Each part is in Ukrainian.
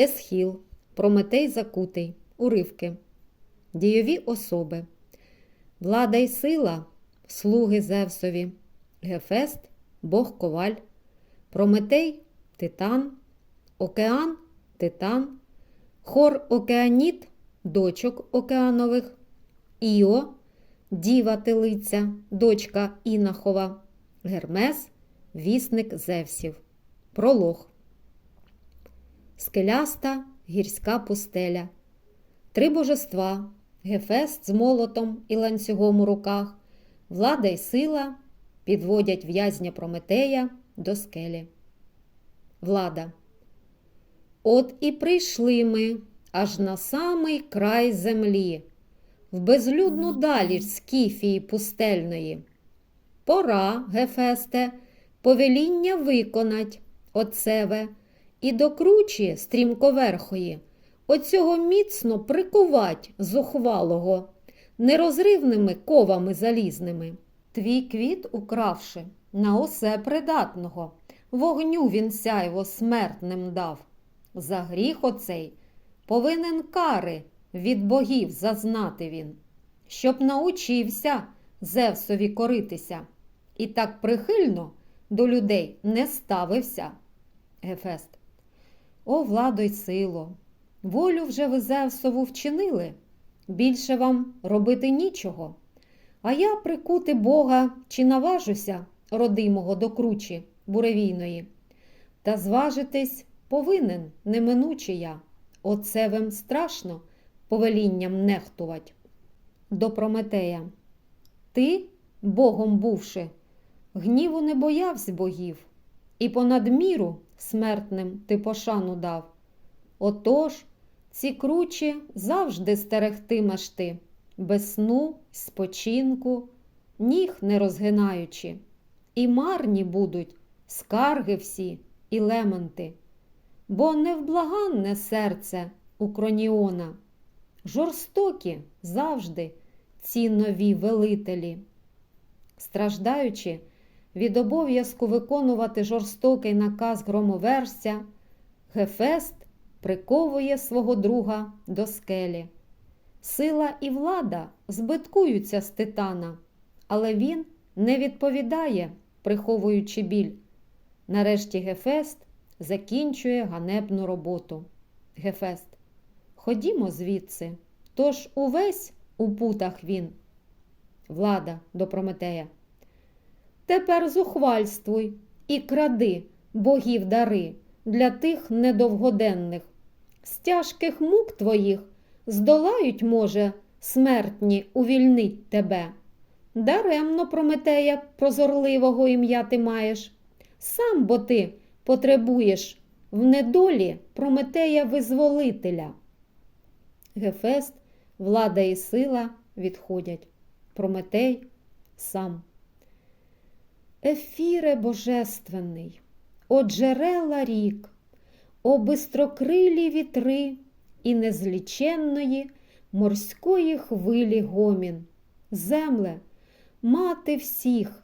Есхіл, Прометей Закутий, Уривки, Дійові особи, Влада й сила, слуги Зевсові, Гефест, Бог Коваль, Прометей, Титан, Океан, Титан, Хор Океаніт, дочок Океанових, Іо, Діва Телиця, дочка Інахова, Гермес, вісник Зевсів. Пролог. Скеляста гірська пустеля. Три божества Гефест з молотом і ланцюгом у руках, влада й сила підводять в'язня Прометея до скелі. Влада. От і прийшли ми аж на самий край землі, в безлюдну далі скіфії пустельної. Пора, Гефесте, повеління виконать, отцеве, і до кручі стрімковерхої, оцього міцно прикувать зухвалого, нерозривними ковами залізними. Твій квіт, укравши, на усе придатного, вогню він сяйво смертним дав. За гріх оцей повинен кари від богів зазнати він, щоб научився Зевсові коритися, і так прихильно до людей не ставився. Гефест. О, владо й сило, волю вже ви Зевсову вчинили, більше вам робити нічого. А я прикути Бога чи наважуся, родимого до кручі буревійної, та зважитись повинен неминуче я. Оце вам страшно повелінням нехтувать. До Прометея. Ти, Богом бувши, гніву не боявсь богів, і понад міру смертним ти пошану дав. Отож, ці кручі завжди стерегтимеш ти, без сну, спочинку, ніг не розгинаючи, і марні будуть скарги всі і лемонти, бо невблаганне серце у кроніона, жорстокі завжди ці нові велителі. Страждаючи від обов'язку виконувати жорстокий наказ громоверця, Гефест приковує свого друга до скелі. Сила і влада збиткуються з титана, але він не відповідає, приховуючи біль. Нарешті Гефест закінчує ганебну роботу. Гефест. Ходімо звідси, тож увесь у путах він. Влада до Прометея. Тепер зухвальствуй і кради богів дари для тих недовгоденних. З тяжких мук твоїх здолають, може, смертні увільнить тебе. Даремно, Прометея, прозорливого ім'я ти маєш. Сам бо ти потребуєш в недолі Прометея визволителя. Гефест, влада і сила відходять. Прометей сам. Ефіре божественний, о джерела рік, о бистрокрилі вітри і незліченної морської хвилі гомін, земле, мати всіх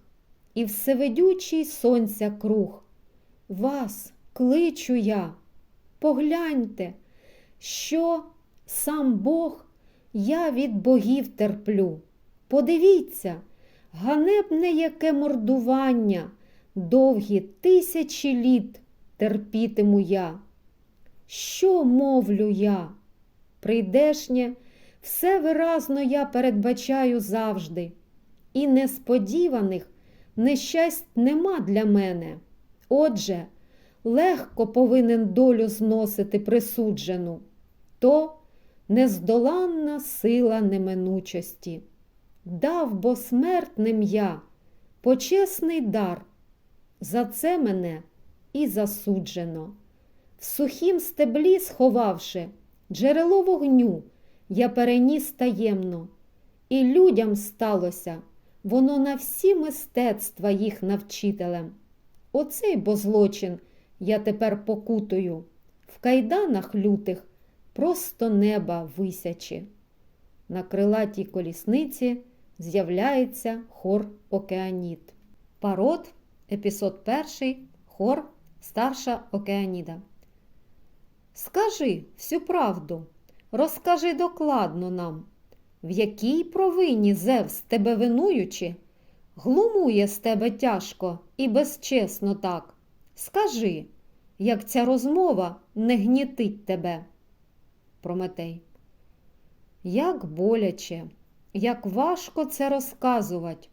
і всевидючий сонця круг. Вас кличу я, погляньте, що сам Бог я від богів терплю. Подивіться, ганебне яке мордування, довгі тисячі літ терпітиму я. Що мовлю я? Прийдешнє, все виразно я передбачаю завжди, і несподіваних нещасть нема для мене. Отже, легко повинен долю зносити присуджену, то нездоланна сила неминучості. Дав бо смертним я почесний дар, за це мене і засуджено. В сухім стеблі, сховавши, джерело вогню, я переніс таємно, і людям сталося, воно на всі мистецтва їх навчителем. Оцей бо злочин я тепер покутую, в кайданах лютих просто неба висячи. На крилатій колісниці з'являється хор Океаніт. Парод, епізод перший, хор Старша Океаніда. Скажи всю правду, розкажи докладно нам, в якій провині Зевс тебе винуючи, глумує з тебе тяжко і безчесно так. Скажи, як ця розмова не гнітить тебе. Прометей. Як боляче, як важко це розказувати,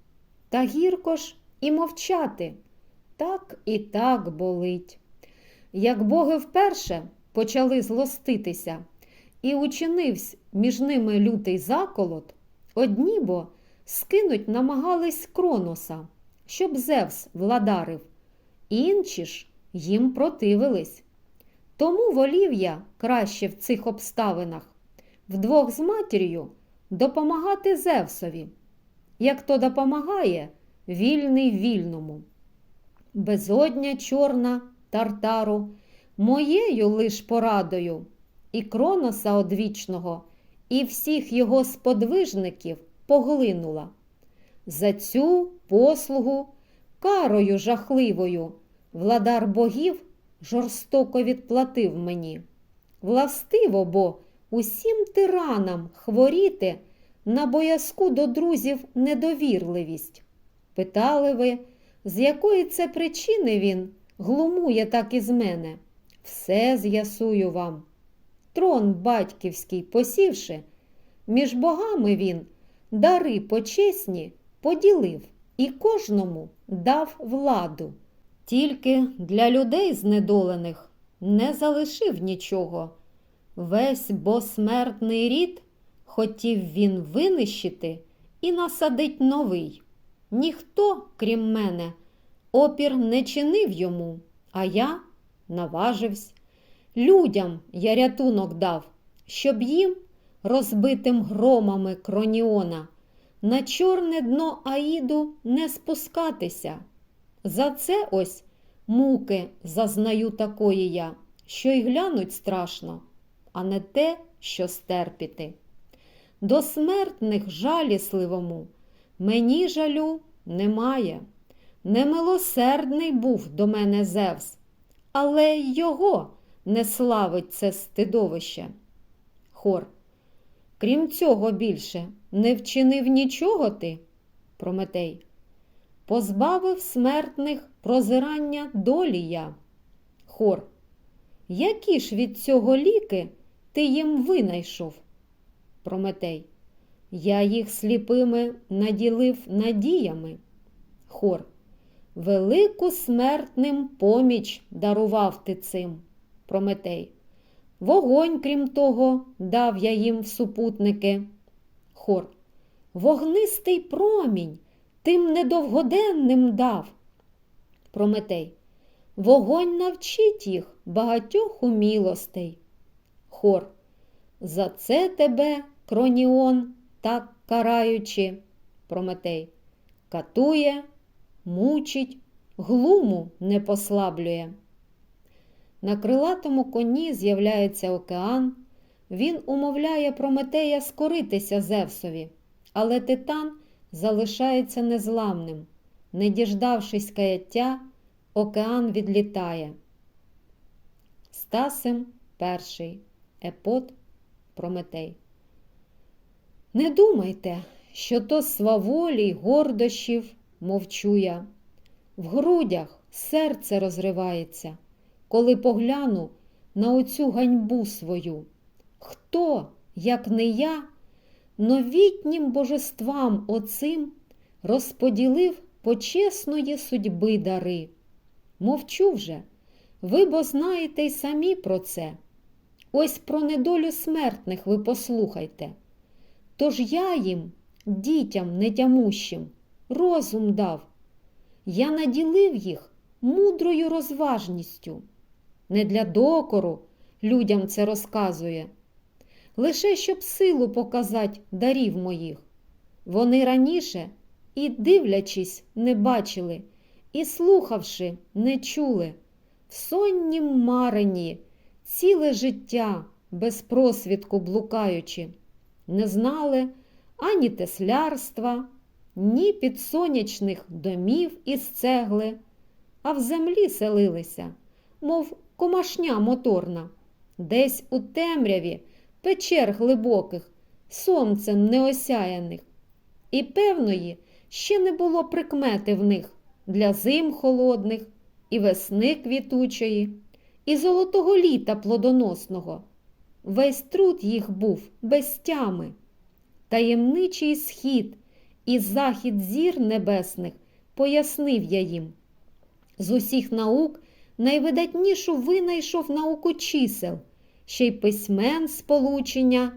та гірко ж і мовчати. Так і так болить. Як боги вперше почали злоститися, і учинився між ними лютий заколот, одні бо скинуть намагались Кроноса, щоб Зевс владарив, інші ж їм противились. Тому волів я краще в цих обставинах вдвох з матір'ю допомагати Зевсові, як то допомагає вільний вільному. Безодня чорна тартару, моєю лиш порадою, і Кроноса одвічного, і всіх його сподвижників поглинула. За цю послугу карою жахливою владар богів жорстоко відплатив мені. Властиво, бо усім тиранам хворіти на боязку до друзів недовірливість. Питали ви, з якої це причини він глумує так із мене? Все з'ясую вам. Трон батьківський посівши, між богами він дари почесні поділив і кожному дав владу. Тільки для людей знедолених не залишив нічого. Весь босмертний рід хотів він винищити і насадить новий. Ніхто, крім мене, опір не чинив йому, а я наважився. Людям я рятунок дав, щоб їм, розбитим громами кроніона, на чорне дно Аїду не спускатися. За це ось муки зазнаю такої я, що й глянуть страшно, а не те, що стерпіти. До смертних жалісливому мені жалю немає. Немилосердний був до мене Зевс, але й його не славить це стидовище. Хор. Крім цього більше, не вчинив нічого ти, Прометей. Позбавив смертних прозирання долі я. Хор. Які ж від цього ліки ти їм винайшов? Прометей. Я їх сліпими наділив надіями. Хор. Велику смертним поміч дарував ти цим. Прометей. Вогонь, крім того, дав я їм в супутники. Хор. Вогнистий промінь тим недовгоденним дав. Прометей. Вогонь навчить їх багатьох умілостей. Хор. За це тебе, кроніон, так караючи, Прометей, катує, мучить, глуму не послаблює. На крилатому коні з'являється океан. Він умовляє Прометея скоритися Зевсові, але титан залишається незламним. Не діждавшись каяття, океан відлітає. Стасим перший Епот Прометей. Не думайте, що то сваволі й гордощів мовчу я. В грудях серце розривається, коли погляну на оцю ганьбу свою. Хто, як не я, новітнім божествам оцим розподілив почесної судьби дари? Мовчу вже, ви бо знаєте й самі про це. Ось про недолю смертних ви послухайте. Тож я їм, дітям нетямущим, розум дав. Я наділив їх мудрою розважністю. Не для докору людям це розказує, лише щоб силу показать дарів моїх. Вони раніше і, дивлячись, не бачили, і, слухавши, не чули. В соннім маренні ціле життя без просвідку блукаючи, не знали ані теслярства, ні підсонячних домів із цегли, а в землі селилися, мов комашня моторна, десь у темряві печер глибоких, сонцем неосяяних. І певної ще не було прикмети в них для зим холодних, і весни квітучої, і золотого літа плодоносного. Весь труд їх був без тями, таємничий схід і захід зір небесних пояснив я їм. З усіх наук найвидатнішу винайшов науку чисел, ще й письмен сполучення,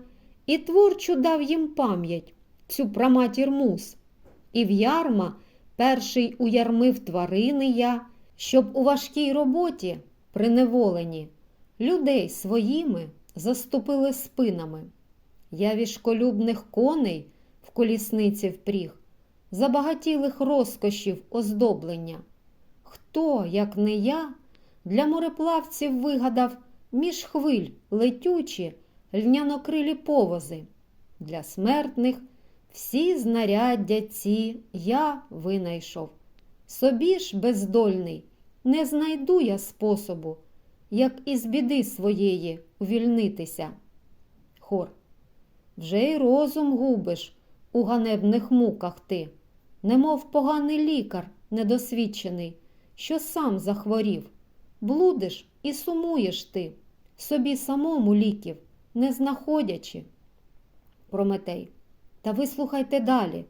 і творчу дав їм пам'ять, цю праматір мус. І в ярма перший уярмив тварини я, щоб у важкій роботі, приневолені, людей своїми заступили спинами. Я вішколюбних коней в колісниці впріг, забагатілих розкошів оздоблення. Хто, як не я, для мореплавців вигадав між хвиль летючі льнянокрилі повози. Для смертних всі знаряддя ці я винайшов. Собі ж, бездольний, не знайду я способу, як із біди своєї увільнитися. Хор. Вже й розум губиш у ганебних муках ти, немов поганий лікар недосвідчений, що сам захворів. Блудиш і сумуєш ти, собі самому ліків, не знаходячи. Прометей. Та ви слухайте далі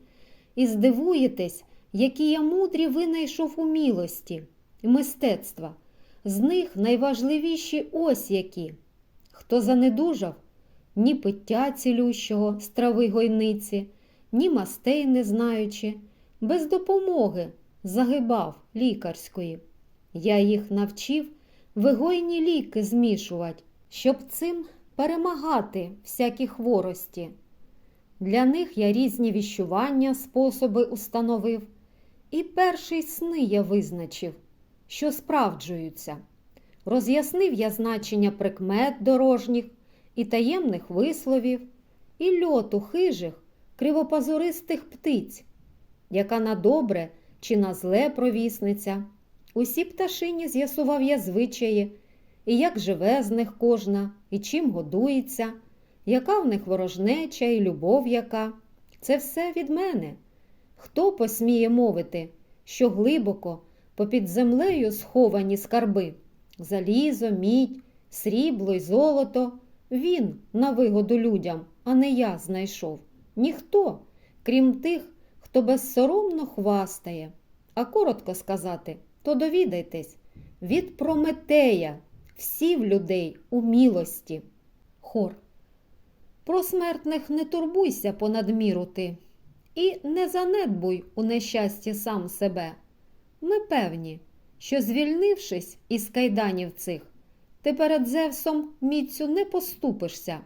і здивуєтесь, які я мудрі винайшов у мілості і мистецтва. З них найважливіші ось які. Хто занедужав, ні пиття цілющого з трави гойниці, ні мастей не знаючи, без допомоги загибав лікарської. Я їх навчив вигойні ліки змішувати, щоб цим перемагати всякі хворості. Для них я різні віщування, способи установив, і перший сни я визначив, що справджуються. Роз'яснив я значення прикмет дорожніх і таємних висловів, і льоту хижих, кривопазуристих птиць, яка на добре чи на зле провісниця. Усі пташині з'ясував я звичаї, і як живе з них кожна, і чим годується, яка в них ворожнеча і любов яка. Це все від мене. Хто посміє мовити, що глибоко попід землею сховані скарби, залізо, мідь, срібло й золото, він на вигоду людям, а не я знайшов. Ніхто, крім тих, хто безсоромно хвастає. А коротко сказати, то довідайтесь, від Прометея всі в людей у мілості. Хор. Про смертних не турбуйся понад міру ти, і не занедбуй у нещасті сам себе. Ми певні, що, звільнившись із кайданів цих, ти перед Зевсом міцю не поступишся.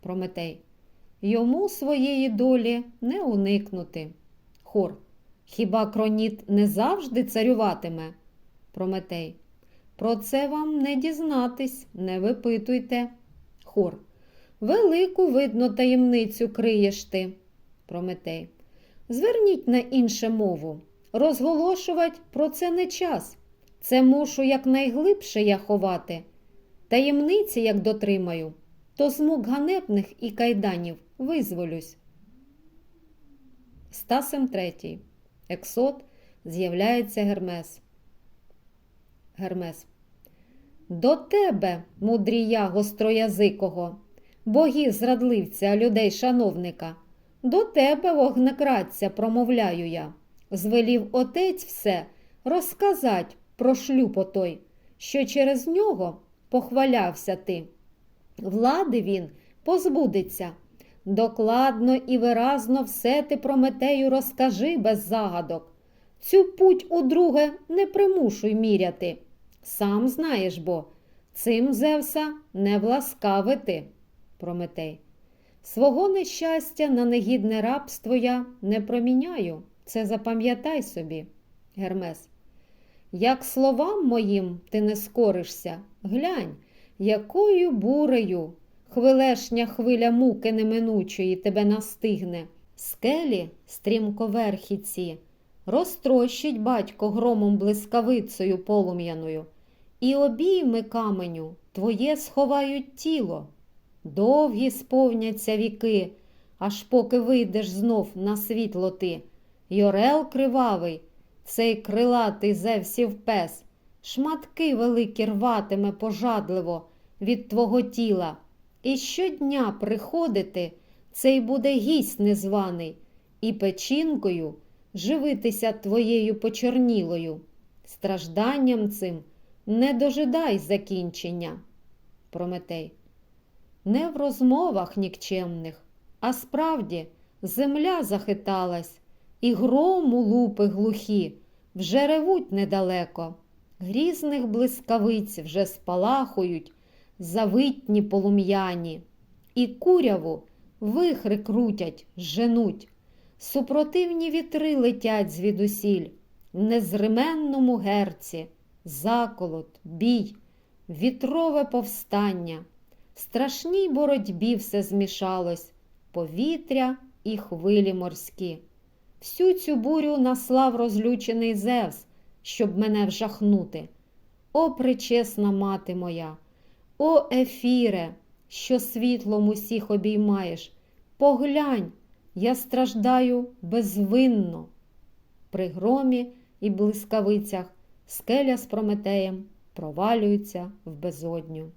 Прометей. Йому своєї долі не уникнути. Хор. Хіба кроніт не завжди царюватиме? Прометей. Про це вам не дізнатись, не випитуйте. Хор. Велику, видно, таємницю криєш ти. Прометей. Зверніть на інше мову. Розголошувати про це не час. Це мушу якнайглибше я ховати. Таємниці, як дотримаю, то з мук ганебних і кайданів визволюсь. Стасем третій. Ексот з'являється Гермес. Гермес. До тебе, мудрія гостроязикого, богів зрадливця, людей шановника, до тебе, вогнекрадця, промовляю я. Звелів отець все розказать про шлюб отой, що через нього похвалявся ти. Влади він позбудеться. Докладно і виразно все ти Прометею розкажи без загадок. Цю путь удруге не примушуй міряти. Сам знаєш бо, цим Зевса не власкавити. Прометей. Свого нещастя на негідне рабство я не проміняю. Це запам'ятай собі, Гермес. Як словам моїм ти не скоришся, глянь, якою бурею хвилешня хвиля муки неминучої тебе настигне. Скелі стрімковерхіці, розтрощить батько громом блискавицею полум'яною, і обійми каменю твоє сховають тіло. Довгі сповняться віки, аж поки вийдеш знов на світло ти. Й орел кривавий, цей крилатий Зевсів пес, шматки великі рватиме пожадливо від твого тіла. І щодня приходити цей буде гість незваний, і печінкою живитися твоєю почорнілою. Стражданням цим не дожидай закінчення. Прометей. Не в розмовах нікчемних, а справді земля захиталась, і грому лупи глухі вже ревуть недалеко. Грізних блискавиць вже спалахують завитні полум'яні, і куряву вихри крутять, женуть. Супротивні вітри летять звідусіль, незрименному герці, заколот, бій, вітрове повстання. В страшній боротьбі все змішалось, повітря і хвилі морські. Всю цю бурю наслав розлючений Зевс, щоб мене вжахнути. О, пречесна мати моя, о, ефіре, що світлом усіх обіймаєш, поглянь, я страждаю безвинно. При громі і блискавицях скеля з Прометеєм провалюється в безодню.